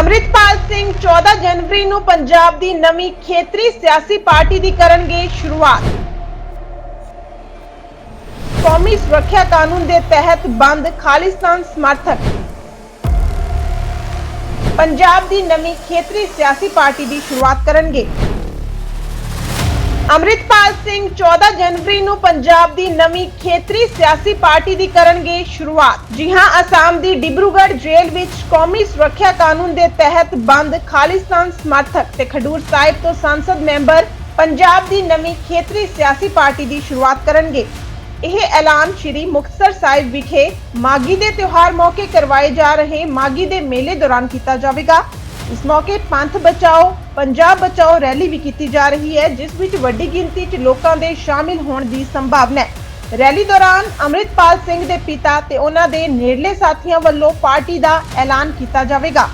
ਅੰਮ੍ਰਿਤਪਾਲ ਸਿੰਘ 14 ਜਨਵਰੀ ਨੂੰ ਪੰਜਾਬ ਦੀ ਨਵੀਂ ਖੇਤਰੀ ਸਿਆਸੀ ਪਾਰਟੀ ਦੀ ਕਰਨਗੇ ਸ਼ੁਰੂਆਤ। ਕੌਮੀ ਸੁਰੱਖਿਆ ਕਾਨੂੰਨ ਦੇ ਤਹਿਤ ਬੰਦ ਖਾਲਿਸਤਾਨ ਸਮਰਥਕ। ਪੰਜਾਬ ਦੀ ਨਵੀਂ ਖੇਤਰੀ ਸਿਆਸੀ ਪਾਰਟੀ ਦੀ ਸ਼ੁਰੂਆਤ ਕਰਨਗੇ। ਅੰਮ੍ਰਿਤਪਾਲ ਸਿੰਘ 14 ਜਨਵਰੀ ਨੂੰ ਪੰਜਾਬ ਦੀ ਨਵੀਂ ਖੇਤਰੀ ਸਿਆਸੀ ਪਾਰਟੀ ਦੀ ਕਰਨਗੇ ਸ਼ੁਰੂਆਤ। ਜੀ ਹਾਂ, ਅਸਾਮ ਦੀ ਡਿਬਰੂਗੜ੍ਹ ਜੇਲ੍ਹ ਵਿੱਚ ਕੌਮੀ ਸੁਰੱਖਿਆ ਕਾਨੂੰਨ ਦੇ ਤਹਿਤ ਬੰਦ ਖਾਲਿਸਤਾਨ ਸਮਰਥਕ ਤੇ ਖਡੂਰ ਸਾਹਿਬ ਤੋਂ ਸੰਸਦ ਮੈਂਬਰ ਪੰਜਾਬ ਦੀ ਨਵੀਂ ਖੇਤਰੀ ਸਿਆਸੀ ਪਾਰਟੀ ਦੀ ਸ਼ੁਰੂਆਤ ਕਰਨਗੇ। ਇਹ ਐਲਾਨ ਸ਼੍ਰੀ ਮੁਕਤਸਰ ਸਾਹਿਬ ਵਿਖੇ ਮਾਗੀ ਦੇ ਤਿਉਹਾਰ ਮੌਕੇ ਕਰਵਾਏ ਜਾ ਰਹੇ ਮਾਗੀ ਦੇ ਮੇਲੇ ਦੌਰਾਨ ਕੀਤਾ ਜਾਵੇਗਾ। ਇਸ ਮੌਕੇ ਪੰਥ ਬਚਾਓ, ਪੰਜਾਬ ਬਚਾਓ ਰੈਲੀ ਵੀ ਕੀਤੀ ਜਾ ਰਹੀ ਹੈ, ਜਿਸ ਵਿੱਚ ਵੱਡੀ ਗਿਣਤੀ 'ਚ ਲੋਕਾਂ ਦੇ ਸ਼ਾਮਿਲ ਹੋਣ ਦੀ ਸੰਭਾਵਨਾ ਹੈ। ਰੈਲੀ ਦੌਰਾਨ ਅੰਮ੍ਰਿਤਪਾਲ ਸਿੰਘ ਦੇ ਪਿਤਾ ਤੇ ਉਹਨਾਂ ਦੇ ਨੇੜਲੇ ਸਾਥੀਆਂ ਵੱਲੋਂ ਪਾਰਟੀ ਦਾ ਐਲਾਨ ਕੀਤਾ ਜਾਵੇਗਾ।